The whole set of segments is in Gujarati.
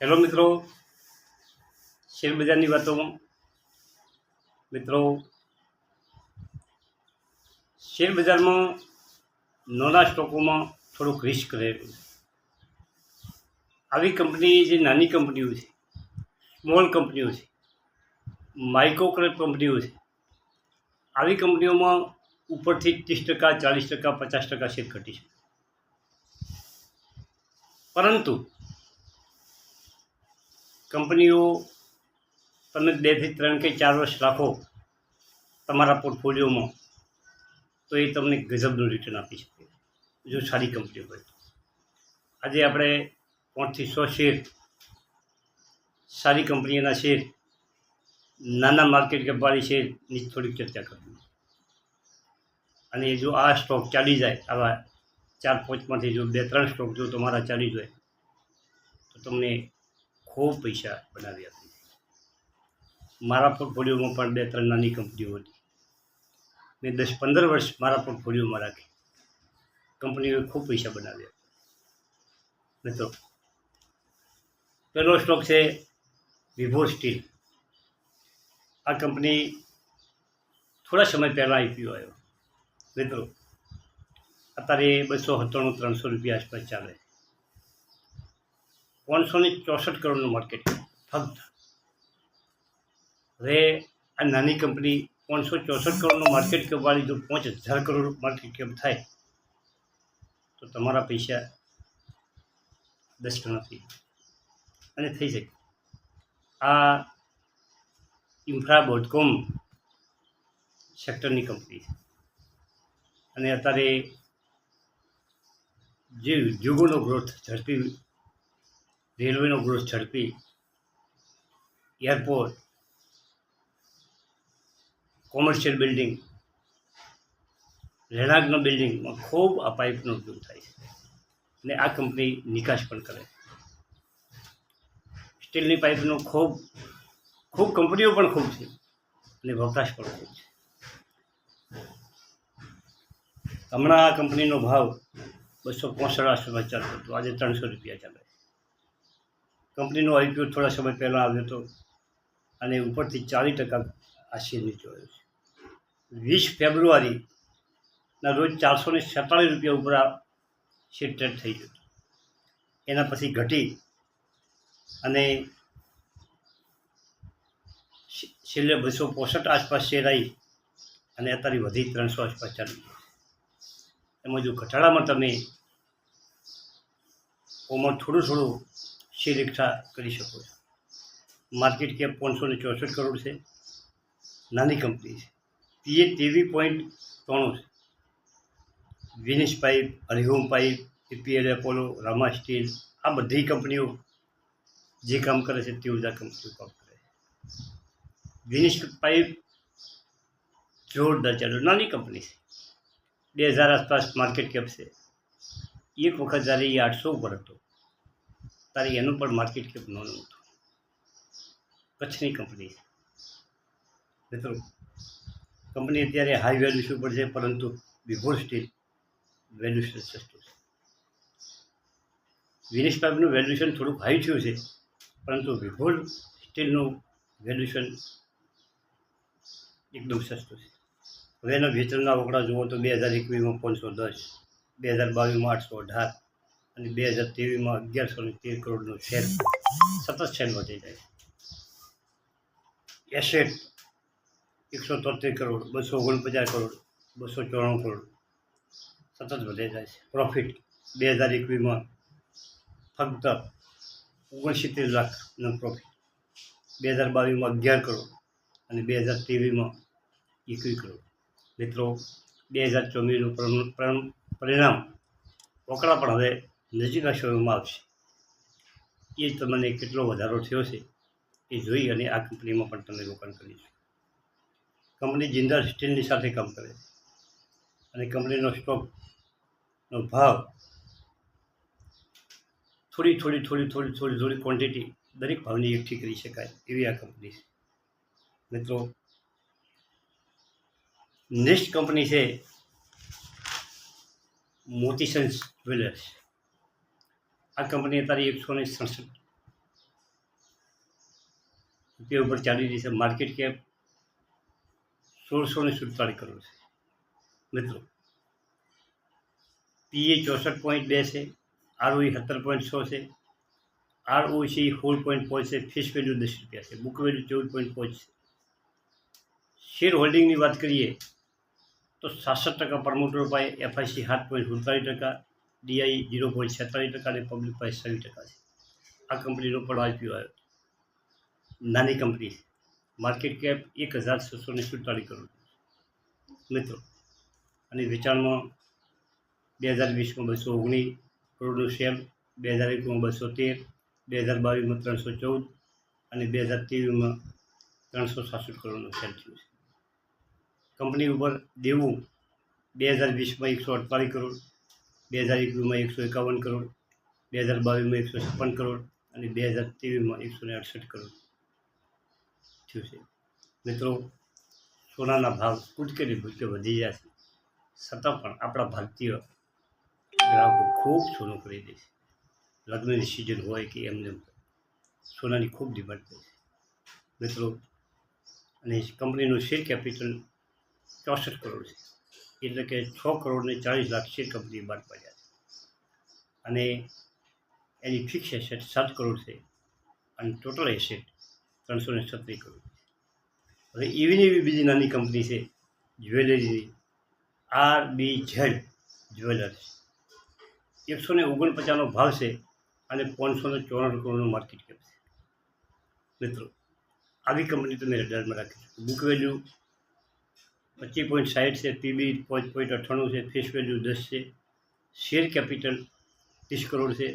હેલો મિત્રો. શેરબજારની વાતોમાં મિત્રો. શેરબજારમાં નાના સ્ટોકોમાં થોડુંક રિસ્ક રહેલું આવી કંપની જે નાની કંપનીઓ છે સ્મોલ કંપનીઓ છે માઇક્રો કંપનીઓ છે, આવી કંપનીઓમાં ઉપરથી ત્રીસ ટકા, ચાલીસ ટકા, પચાસ ટકા શેર ઘટી છે પરંતુ કંપનીઓ તમે બેથી ત્રણ કે ચાર વર્ષ રાખો તમારા પોર્ટફોલિયોમાં, તો એ તમને ગજબનું રિટર્ન આપી શકે. જો સારી કંપનીઓ હોય આજે આપણે પાંચથી સો શેર, સારી કંપનીઓના શેર, નાના માર્કેટ કપવાળી શેરની થોડીક ચર્ચા કરવી અને જો આ સ્ટોક ચાલી જાય, આવા ચાર પાંચમાંથી જો બે, ત્રણ સ્ટોક જો તમારા ચાલી જાય, તો તમને ખૂબ પૈસા બનાવી આપી મારા પોર્ટફોલિયોમાં પણ બે ત્રણ નાની કંપનીઓ હતી મેં દસ પંદર વર્ષ મારા પોર્ટફોલિયોમાં રાખી. કંપનીઓએ ખૂબ પૈસા બનાવ્યા. મિત્રો, પહેલો સ્ટોક છે વિભો સ્ટીલ આ કંપની થોડા સમય પહેલાં આઈપીઓ આવ્યો. મિત્રો, અત્યારે બસો સત્તાણું, ત્રણસો રૂપિયા આસપાસ ચાલે. પાંચસો ને ચોસઠ કરોડનું માર્કેટ ફક્ત. હવે આ નાની કંપની પાંચસો ચોસઠ કરોડનું માર્કેટ કેપવાળી જો પાંચ હજાર કરોડ માર્કેટ કેપ થાય, તો તમારા પૈસા દસ ગણા થઈ અને થઈ શકે. આ ઇન્ફ્રા બોટકોમ સેક્ટરની કંપની છે. અને અત્યારે જે ઉદ્યોગોનો ગ્રોથ ઝડપી રેલવેનો ગ્રોથ ઝડપી, એરપોર્ટ, કોમર્શિયલ બિલ્ડિંગ રહેણાંકના બિલ્ડિંગમાં ખૂબ આ પાઇપનો ઉપયોગ થાય છે અને આ કંપની નિકાસ પણ કરે સ્ટીલની પાઇપનો ખૂબ ખૂબ કંપનીઓ પણ ખૂબ છે અને વપરાશ પણ ખૂબ છે. હમણાં આ કંપનીનો ભાવ બસો પોસઠ આસપાસ ચાલતો હતો આજે ત્રણસો રૂપિયા ચાલે. કંપનીનો આઈપીઓ થોડા સમય પહેલાં આવ્યો હતો અને ઉપરથી ચાલીસ ટકા આ શેર નીચે આવ્યો છે. વીસ ફેબ્રુઆરીના રોજ ચારસો ને છેતાળીસ રૂપિયા ઉપર આ શેર ટ્રેડ થઈ ગયો એના પછી ઘટી અને છેલ્લે બસો પોસઠ આસપાસ શેર આવી અને અત્યારે વધી ત્રણસો આસપાસ ચાલી એમાં જો ઘટાડામાં તમે ઓમાં થોડું થોડું શેર એકઠા કરી શકો છો માર્કેટ કેપ પાંચસો ને ચોસઠ કરોડ છે નાની કંપની છે પીએ તેવી પોઈન્ટ ત્રણું છે વિનિશ pipe Hariom pipe APL Apollo Rama steel આ બધી કંપનીઓ જે કામ કરે છે તેવું જ આ કંપનીઓ કામ કરે છે વિનિશ પાઇપ જોરદાર ચાલુ નાની કંપની છે બે હજાર આસપાસ માર્કેટ કેપ છે એક વખત જ્યારે એ આઠસો ઉપર હતો ત્યારે એનું પણ માર્કેટ કેપ નાનું હતું કચ્છની કંપની મિત્રો કંપની અત્યારે હાઈ વેલ્યુશન પર છે, પરંતુ બિફોર સ્ટીલ વેલ્યુશન સસ્તું છે. વિનેશ પાઇપનું વેલ્યુશન થોડુંક હાઈ થયું છે, પરંતુ વિભોર સ્ટીલનું વેલ્યુશન એકદમ સસ્તું છે. હવે એના વેચાણના આંકડા જુઓ તો બે હજાર એકવીસમાં પાંચસો દસ, બે હજાર બાવીસમાં આઠસો અઢાર અને બે હજાર ત્રેવીસમાં અગિયારસો ને તેર કરોડનો શેર સતત શેર વધી જાય એસેટ એકસો તોતેર કરોડ, બસો ઓગણપચાસ કરોડ, બસો ચોરાણું કરોડ સતત વધે જાય છે. પ્રોફિટ બે હજાર એકવીસમાં ફક્ત ઓગણસિત્તેર લાખનો પ્રોફિટ બે હજાર બાવીસમાં અગિયાર કરોડ અને બે હજાર ત્રેવીસમાં એકવીસ કરોડ. મિત્રો, બે હજાર ચોવીસનું પરિણ- પરિણ- પરિણામ રોકડા પણ હવે નજીકના શોરૂમમાં આવશે. એ તમને કેટલો વધારો થયો છે એ જોઈ અને આ કંપનીમાં પણ તમે રોકાણ કરીશું કંપની જિંદાલ સ્ટીલની સાથે કામ કરે છે. અને કંપનીનો સ્ટોકનો ભાવ થોડી થોડી થોડી થોડી થોડી થોડી ક્વોન્ટિટી દરેક ભાવની એકઠી કરી શકાય એવી આ કંપની છે. મિત્રો નેક્સ્ટ કંપની છે મોતીસન્સ જ્વેલર્સ. આ કંપની અત્યારે એકસો ને સડસઠ રૂપિયા ઉપર ચાલી રહી છે. માર્કેટ કેપ સોળસો ને સુડતાલીસ કરોડ છે. મિત્રો પીએ ચોસઠ પોઈન્ટ બે છે, આરઓઈ સત્તર પોઈન્ટ છ છે, આરઓસી સોળ પોઈન્ટ પાંચ છે ફેસ વેલ્યુ દસ રૂપિયા છે, બુક વેલ્યુ ચૌદ પોઈન્ટ પાંચ છે. શેર હોલ્ડિંગની વાત કરીએ તો સાસઠ ટકા પ્રમોટર પાસે એફઆઈસી સાત પોઈન્ટ સુડતાલીસ ટકા ડીઆઈ ઝીરો પોઈન્ટ છેતાલીસ ટકા અને પબ્લિક પાસે છવ્વીસ ટકા છે. આ કંપનીનો પણ આઈપીઓ આવ્યો નાની કંપની છે. માર્કેટ કેપ એક હજાર છસો ને સુડતાલીસ કરોડ મિત્રો, અને વેચાણમાં બે હજાર વીસમાં બસો ઓગણીસ કરોડનું શેર બે હજાર એકમાં બસો તેર, બે હજાર બાવીસમાં ત્રણસો ચૌદ, અને બે હજાર ત્રેવીસમાં ત્રણસો સાસઠ કરોડનું શેર થયું છે. કંપની ઉપર દેવું બે હજાર વીસમાં એકસો અડતાલીસ કરોડ બે હજાર એકવીસમાં એકસો એકાવન કરોડ બે હજાર બાવીસમાં એકસો છપ્પન કરોડ અને બે હજાર ત્રેવીસમાં એકસો ને અડસઠ કરોડ થયું છે. મિત્રો, સોનાના ભાવ કૂદકેલી ભૂકે વધી ગયા છે. છતાં પણ આપણા ભારતીય ગ્રાહકો ખૂબ સોનું ખરીદે છે. લગ્નની સિઝન હોય કે એમને એમ. સોનાની ખૂબ ડિમાન્ડ છે. મિત્રો, અને કંપનીનું શેર કેપિટલ ચોસઠ કરોડ છે. એટલે કે છ કરોડ ને ચાલીસ લાખ શેર કંપની બહાર પડ્યા છે. અને એની ફિક્સ એસેટ સાત કરોડ છે અને ટોટલ એસેટ ત્રણસો ને છત્રીસ કરોડ હવે એવી ને એવી બીજી નાની કંપની છે જ્વેલરીની આર બી ઝેડ જ્વેલર્સ એકસો ને ઓગણપચાસનો ભાવ છે અને પાંચસો ને ચોરાણું કરોડનું માર્કેટ કેપ છે. મિત્રો, આવી કંપની તમે રડારમાં રાખી શકો બુક વેલ્યુ પચીસ પોઈન્ટ સાઠ છે પીબી પાંચ પોઈન્ટ અઠ્ઠાણું છે ફેસ વેલ્યુ દસ છે શેર કેપિટલ ત્રીસ કરોડ છે,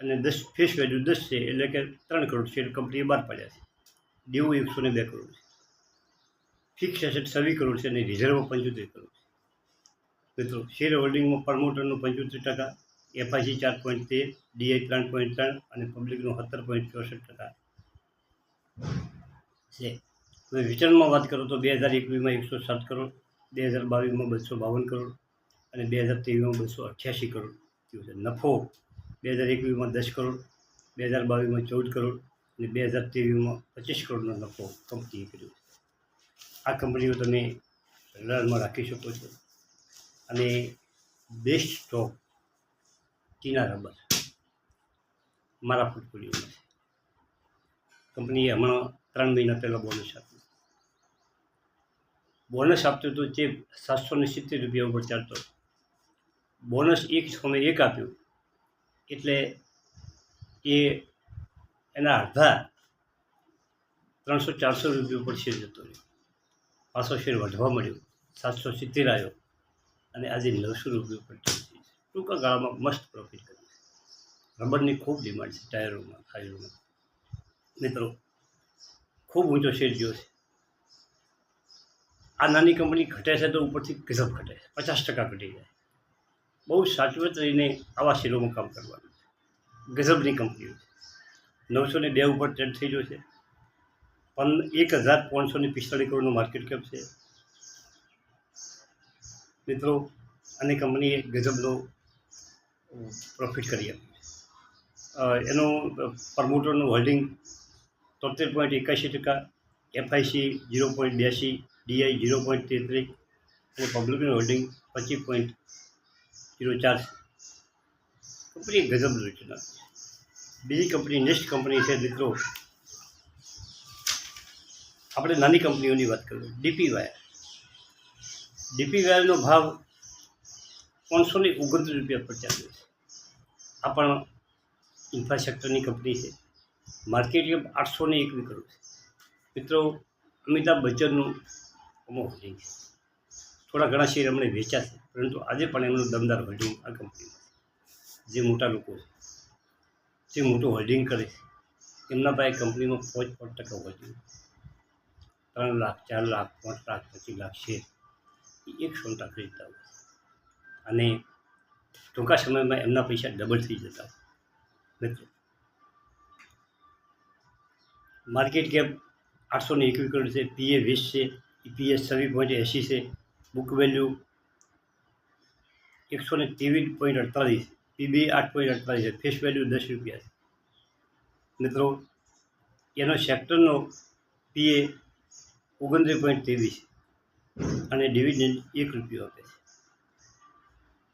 અને દસ ફેસ વેલ્યુ દસ છે, એટલે કે ત્રણ કરોડ શેર કંપનીએ બહાર પાડ્યા છે. દેવું એકસો ને બે કરોડ છે. ફિક્સ એસેટ છવ્વીસ કરોડ છે અને રિઝર્વ પંચોતેર કરોડ છે. મિત્રો શેર હોલ્ડિંગમાં પ્રમોટરનું પંચોતેર ટકા એફઆઈસી ચાર પોઈન્ટ તેર ડીઆઈ ત્રણ પોઈન્ટ ત્રણ, અને પબ્લિકનું સત્તર પોઈન્ટ ચોસઠ ટકા છે. હવે રિટર્નમાં વાત કરું તો બે હજાર એકવીસમાં એકસો સાત કરોડ, બે હજાર બાવીસમાં બસો બાવન કરોડ અને બે હજાર ત્રેવીસમાં બસો અઠ્યાસી કરોડ થયું છે. નફો બે હજાર એકવીસમાં દસ કરોડ, બે હજાર બાવીસમાં ચૌદ કરોડ અને બે હજાર ત્રેવીસમાં પચીસ કરોડનો નફો કંપનીએ કર્યો છે. આ કંપનીઓ તમે રડારમાં રાખી શકો છો. અને બેસ્ટ સ્ટોક ટીના રબર મારા પોર્ટફોલિયોમાં છે કંપનીએ હમણાં ત્રણ મહિના પહેલાં બોનસ આપ્યું. બોનસ આપતું હતું તે સાતસો સિત્તેર રૂપિયા ઉપર ચાલતો બોનસ એક સોને એક આપ્યું. એટલે એ એના અડધા ત્રણસો ચારસો રૂપિયા ઉપર શેર જતો રહ્યો. પાછો શેર વધવા મળ્યો સાતસો સિત્તેર આવ્યો અને આજે નવસો રૂપિયા ઉપર ચાલતી ટૂંકા ગાળામાં મસ્ત પ્રોફિટ કર્યું છે. રબરની ખૂબ ડિમાન્ડ છે ટાયરોમાં ટાયરોમાં મિત્રો, ખૂબ ઊંચો શેર ગયો છે. આ નાની કંપની ઘટે છે તો ઉપરથી ગજબ ઘટે છે, પચાસ ટકા ઘટી જાય. બહુ સાચવત રહીને આવા શેરોમાં કામ કરવાનું છે. ગજબની કંપનીઓ છે. નવસો ને બે ઉપર ટ્રેડ થઈ ગયો છે. પણ એક હજાર પાંચસો ને પિસ્તાળીસ કરોડનું માર્કેટ કેપ છે. મિત્રો અને કંપનીએ ગજબનો પ્રોફિટ કરી આપ્યું એનું પ્રમોટરનું હોલ્ડિંગ તોતેર પોઈન્ટ એકાશી ટકા, એફઆઈસી ઝીરો પોઈન્ટ બ્યાસી ડીઆઈ ઝીરો પોઈન્ટ તેત્રીસ અને પબ્લિકનું હોલ્ડિંગ પચીસ પોઈન્ટ ઝીરો ચાર કંપની ગજબ રચના બીજી કંપની નેક્સ્ટ કંપની છે મિત્રો. આપણે નાની કંપનીઓની વાત કરીએ. ડીપી વાયર ડીપી વાયરનો ભાવ પાંચસો ને ઓગણત્રીસ રૂપિયા પર ચાલ્યો છે. આ પણ ઇન્ફ્રાસ્ટ્રક્ચરની કંપની છે. માર્કેટ કેપ આઠસો ને એક કરોડ છે. મિત્રો, અમિતાભ બચ્ચનનું અમુક થઈ થોડા ઘણા શેર એમણે વેચ્યા છે, પરંતુ આજે પણ એમનું દમદાર હોલ્ડિંગ આ કંપનીમાં જે મોટા લોકો છે, જે મોટું હોલ્ડિંગ કરે છે, એમના પાસે કંપનીમાં પાંચ પાંચ ટકા હોલ્ડિંગ ત્રણ લાખ, ચાર લાખ, પાંચ લાખ, પચીસ લાખ શેર એ એક સોનતા ખરીદતા હોય અને ટૂંકા સમયમાં એમના પૈસા ડબલ થઈ જતા હોય મિત્રો માર્કેટ કેપ આઠસો ને એકવીસ કરોડ છે પીએ વીસ છે ઈપીએસ છવ્વીસ પોઈન્ટ એંસી છે. બુક વેલ્યુ એકસો ને ત્રેવીસ પોઈન્ટ અડતાલીસ પીબી આઠ પોઈન્ટ અડતાલીસ છે. ફેસ વેલ્યુ દસ રૂપિયા છે. મિત્રો, એનો સેક્ટરનો પીએ ઓગણત્રીસ પોઈન્ટ ત્રેવીસ અને ડિવિડન્ડ એક રૂપિયો આપે છે.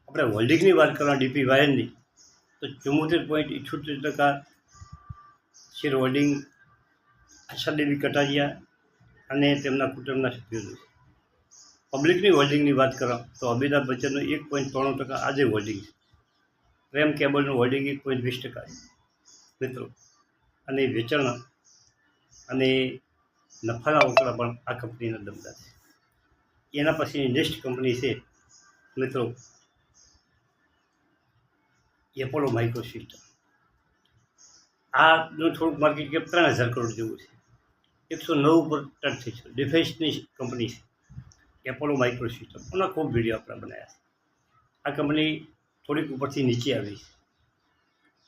આપણે હોલ્ડિંગની વાત કરવા ડીપી વાયરની તો ચુમ્મોતેર પોઈન્ટ ઇઠોતેર ટકા શેર હોલ્ડિંગ આશાદેવી કટારિયા અને તેમના કુટુંબના સભ્યોનું પબ્લિકની હોલ્ડિંગની વાત કરો તો અમિતાભ બચ્ચનનું એક પોઈન્ટ ત્રણ ટકા આજે હોલ્ડિંગ છે. પ્રેમ કેબલનું હોલ્ડિંગ એક પોઈન્ટ વીસ ટકા મિત્રો, અને વેચાણ અને નફાના આંકડા પણ આ કંપનીના દમદાર છે. એના પછીની નેક્સ્ટ કંપની છે, મિત્રો એપોલો માઇક્રો સિસ્ટમ આનું થોડુંક માર્કેટ કેપ ત્રણ હજાર કરોડ જેવું છે. એકસો નવ ઉપર ટચ થઈ છે. ડિફેન્સની કંપની છે. એપોલો માઇક્રો સિસ્ટમ એના ખૂબ વીડિયો આપણે બનાવ્યા છે. આ કંપની થોડીક ઉપરથી નીચે આવી છે.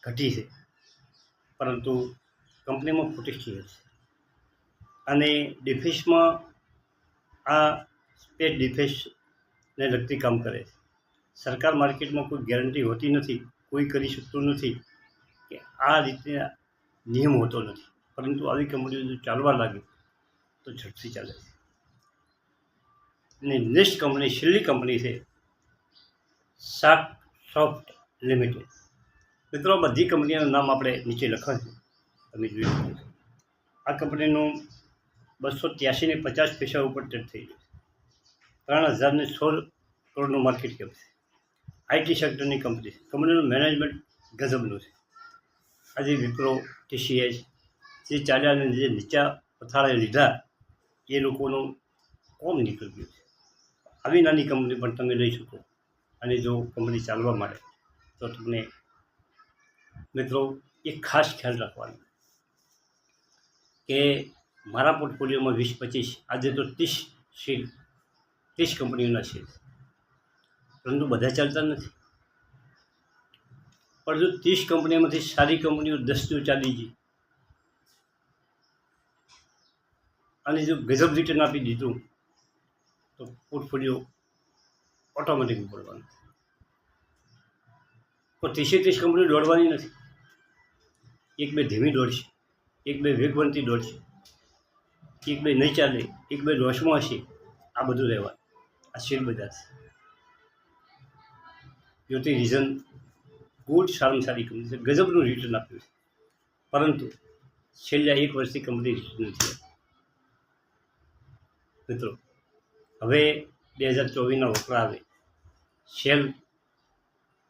ઘટી છે. પરંતુ કંપનીમાં પ્રતિષ્ઠિત છે. અને ડિફેન્સમાં આ સ્પેસ ડિફેન્સને લગતી કામ કરે છે. સરકાર માર્કેટમાં કોઈ ગેરંટી હોતી નથી, કોઈ કરી શકતું નથી કે આ રીતના નિયમ હોતો નથી. પરંતુ આવી કંપનીઓ જો ચાલવા લાગે, તો ઝડપથી ચાલે છે. અને નેક્સ્ટ કંપની, છેલ્લી કંપની છે, શાર્ક સોફ્ટ લિમિટેડ. મિત્રો બધી કંપનીઓનું નામ આપણે નીચે લખવા છે. તમે જોઈ શકો છો. આ કંપનીનું બસો ત્યાસીને પચાસ પૈસા ઉપર ટ્રેડ થઈ ગયું ત્રણ હજારને સોળ કરોડનું માર્કેટ કેપ છે. આઈટી સેક્ટરની કંપની છે. કંપનીનું મેનેજમેન્ટ ગજબનું છે. આજે વિપ્રો ટીસીએસ જે ચાલ્યા જે નીચા પથારાએ લીધા, એ લોકોનું કોમ નીકળી ગયું છે? આવી નાની કંપની પણ તમે લઈ શકો. અને જો કંપની ચાલવા માટે તો તમને મિત્રો એક ખાસ ખ્યાલ રાખવાનો કે મારા પોર્ટફોલિયોમાં વીસ પચીસ, આજે તો ત્રીસ શેર, ત્રીસ કંપનીઓના શેર પરંતુ બધા ચાલતા નથી. પણ જો ત્રીસ કંપનીમાંથી સારી કંપનીઓ દસ જો ચાલી ગઈ અને જો ગજબ રિટર્ન આપી દીધું, તો પોર્ટફોલિયો ઓટોમેટિક પડવાનું પણ ત્રીસે ત્રીસ કંપનીઓ દોડવાની નથી. એક બે ધીમી દોડશે, એક બે વેગવંતી દોડશે, એક બે નહીં ચાલે, એક બે લોસમાં હશે, આ બધું રહેવાનું. આ શેર બજાર છે. યોથી રીઝન ગુડ, સારામાં સારી કંપની છે. ગજબનું રિટર્ન આપ્યું છે. પરંતુ છેલ્લા એક વર્ષથી કંપની રિટર્ન નથી. મિત્રો. હવે બે હજાર ચોવીસના વપરા આવે.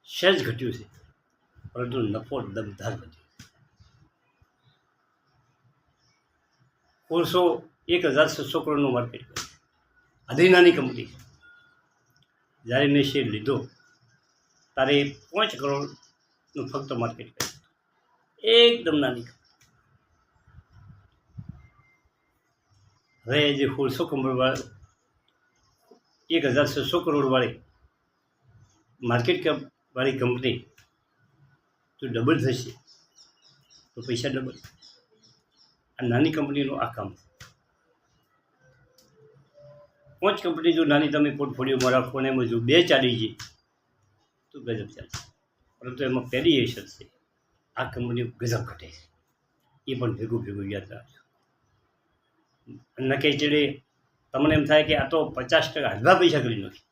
શેર જ ઘટ્યું છે. પરંતુ નફો દમદાર ઘટ્યો ઓળસો એક હજાર છસો કરોડનું માર્કેટ આધી નાની કંપની જ્યારે મેં શેર લીધો ત્યારે પાંચ કરોડનું ફક્ત માર્કેટ કર્યું એકદમ નાની કંપની. હવે જે સોળસો કરોડ એક હજાર છસો કરોડવાળી માર્કેટ કેપવાળી કંપની તો ડબલ થશે. તો પૈસા ડબલ આ નાની કંપનીનું આ કામ. પાંચ કંપની જો નાની તમે પોર્ટફોલિયોમાં રાખો અને એમાં જો બે ચાલી ગઈ તો ગજબ ચાલશે પરંતુ એમાં પહેલી એ શરત છે, આ કંપનીઓ ગજબ ઘટે છે. એ પણ ભેગું ભેગું યાદ રાખજો. નકે ચડે તમને એમ થાય કે આ તો પચાસ ટકા અડધા પૈસા કરી નાખી.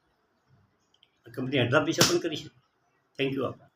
કંપની અડધા પૈસા પણ કરી શકે. Thank you Apa